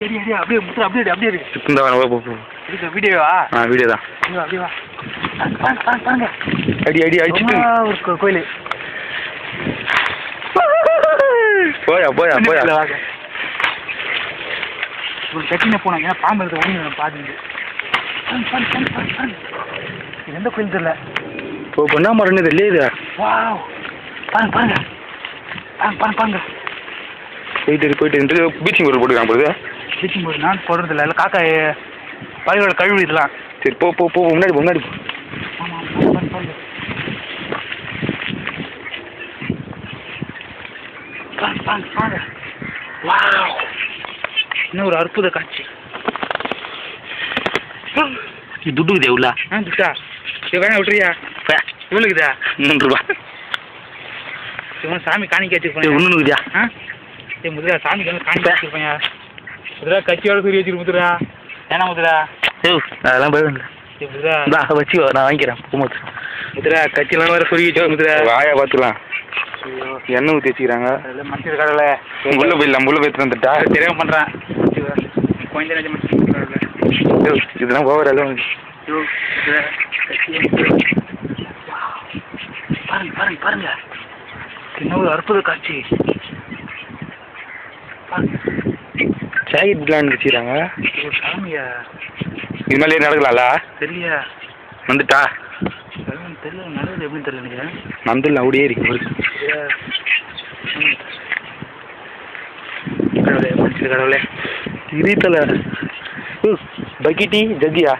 அடி அடி அப்படியே முத்து அப்படியே அப்படியே இருக்கு இந்த வா, போ, போ. இது வீடியோவா ஆ வீடியோ தான். வா, அப்படியே வா. பாருங்க பாருங்க பாருங்க. அடி அடி அடிச்சுட்டு. ஒரு கோயில். போயா போயா போயா. ஒரு கட்டின போனாங்க ஏன்னா பாம்பு எடுத்து ஓடி பாருங்க இது எந்த கோயில் தெரியல? இப்போ பண்ணா மரணம் இது. இல்லையா இது வாவ். பாருங்க பாருங்க. பாருங்க பாருங்க பாருங்க. போயிட்டு போயிட்டு பீச்சிங் போட்டுக்காங்க போகுது பீச்சிங் போது நான் போடுறது இல்லை காக்கா பறவையோட கழுவு இதெல்லாம். சரி போ போ போ முன்னாடி முன்னாடி இன்னும் ஒரு அற்புத காட்சி. இது துட்டுக்குதே உள்ள. ஆ துட்டா. வேணா விட்டுறியா? இவனுக்குதா மூன்று ரூபா இவன் சாமி காணிக்க வச்சிருப்பான். ஒன்று இருக்குதா ஆ? ஏய் முதுரா சாமி வந்து காணிக்க வச்சிருப்பான் முதுரா கட்சியோட சொல்லி வச்சிரு முதுரா ஏன்னா முதுரா ஏ அதெல்லாம் ஏய் முதுரா இந்தா வச்சு நான் வாங்கிக்கிறேன். போகும்போது முதுரா கட்சியெல்லாம் வேற சொல்லி வச்சோ முதுரா வாயா பார்த்துக்கலாம். ஐயோ. எண்ணெய் ஊற்றி வச்சுக்கிறாங்க. அதெல்லாம் மனுஷர் கடவுள உள்ள போயிடலாம் உள்ள போய் வந்துட்டா. தெரியாம பண்றேன். கொஞ்ச நேரம் மனுஷர் கடவுள இதெல்லாம் ஓவர் எல்லாம் ஐயோ பாருங்க பாருங்க பாருங்க. இன்னும் ஒரு அற்புத காட்சி. பாருங்க. ஜாக்கெட் பிளான் வச்சுக்கிறாங்க சாமியா? இது மேலே நடக்கலாம்ல? தெரியலையா? வந்துட்டா? தெரியல தெரியல நடக்குது எப்படின்னு தெரியல எனக்கு. நந்தில் அப்படியே இருக்கு கடவுளே மனுஷர் கடவுளே. இருத்தல பக்கெட்டி ஜக்கியா?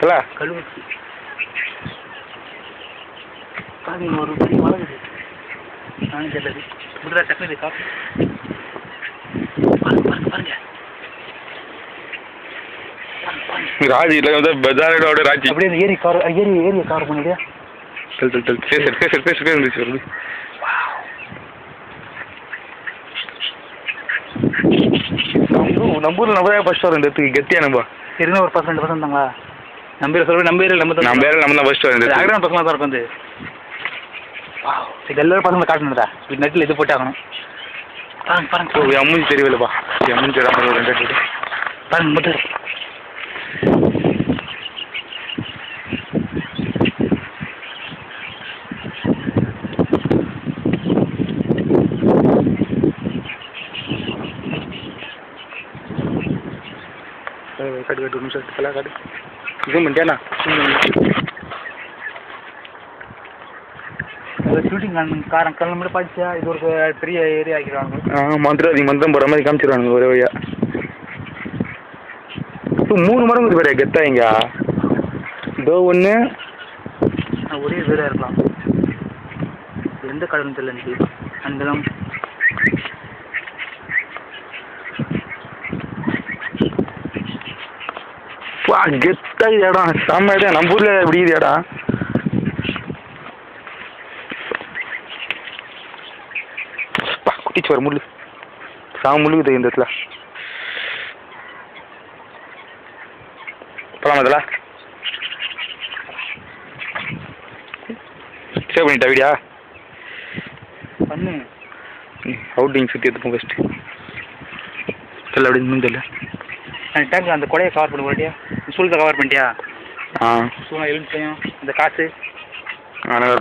தல. கழுவு ஒரு பெரிய வளருது நானும் தெரியல டக்குனு காப்பி பாருங்க பாருங்க பாருங்க பாருங்க, பாருங்க. ராஜி இல்லை வந்து பஜாரோட ராஜி அப்படியே அந்த ஏரி கார் ஏரி ஏரியை கார் பண்ணிடு. Dull dull dull. பேசு பேசு பேசு பேசு இருந்துச்சு வருது நம்ம ஊரில் நம்ம தான் ஃபர்ஸ்ட் வரும் இந்த இடத்துக்கு கெத்தியா நம்ம இருந்தால் ஒரு பர்சன்ட் பர்சன்ட் தாங்களா நம்பர் சொல்ல நம்பர் நம்ம தான் நம்ம பேரில் நம்ம தான் ஃபர்ஸ்ட் வரும் இந்த. அகரம் பசங்களாக தான் இருக்கும் வந்து இது எல்லாரும் பசங்களை காட்டணும்டா இது நெட்டில் இது போட்டு ஆகணும். பாருங்க பாருங்க ஓ, என் மூஞ்சி தெரியவில்லப்பா. என் மூஞ்சி தெரியாம ஒரு ரெண்டு இடத்துல. பாருங்க முத்து ஏய், காட்டு காட்டு ஒரு நிமிஷம். தலை ஷூட்டிங் கல்ல மட்டும் படிச்சா இது ஒரு பெரிய ஏரியா ஆக்கிடுவாங்க. மந்திரம் மந்திரம் போடுற மாதிரி காமிச்சிருவானுங்க ஒரே வழியா. இப்போ மூணு மரம் இருக்குது பாரு கெத்தா இங்க. இதோ ஒன்று ஒரே வீடாக இருக்கலாம். எந்த கடவுள்னு தெரியல எனக்கு. அந்த இடம் வா கெத்தா இது இடம் செம்ம இடம். நம்ம ஊரில் எப்படி இடம் பா, குட்டிச்சு வர முள்ளு. சாம முள்ளுக்குது இந்த இடத்துல. போலாமா இதில் சேவ் பண்ணிட்டா வீடியா? பண்ணு அவுட்டிங் சுற்றி எடுத்துப்போம் ஃபஸ்ட்டு தெரியல அப்படி இன்னும் தெரியல. அந்த டேங்க் அந்த கொடையை கவர் பண்ண போட்டியா சூழத்தை கவர் பண்ணிட்டியா? ஆ. சூழல் எலுமிச்சையும் அந்த காசு ஆனால்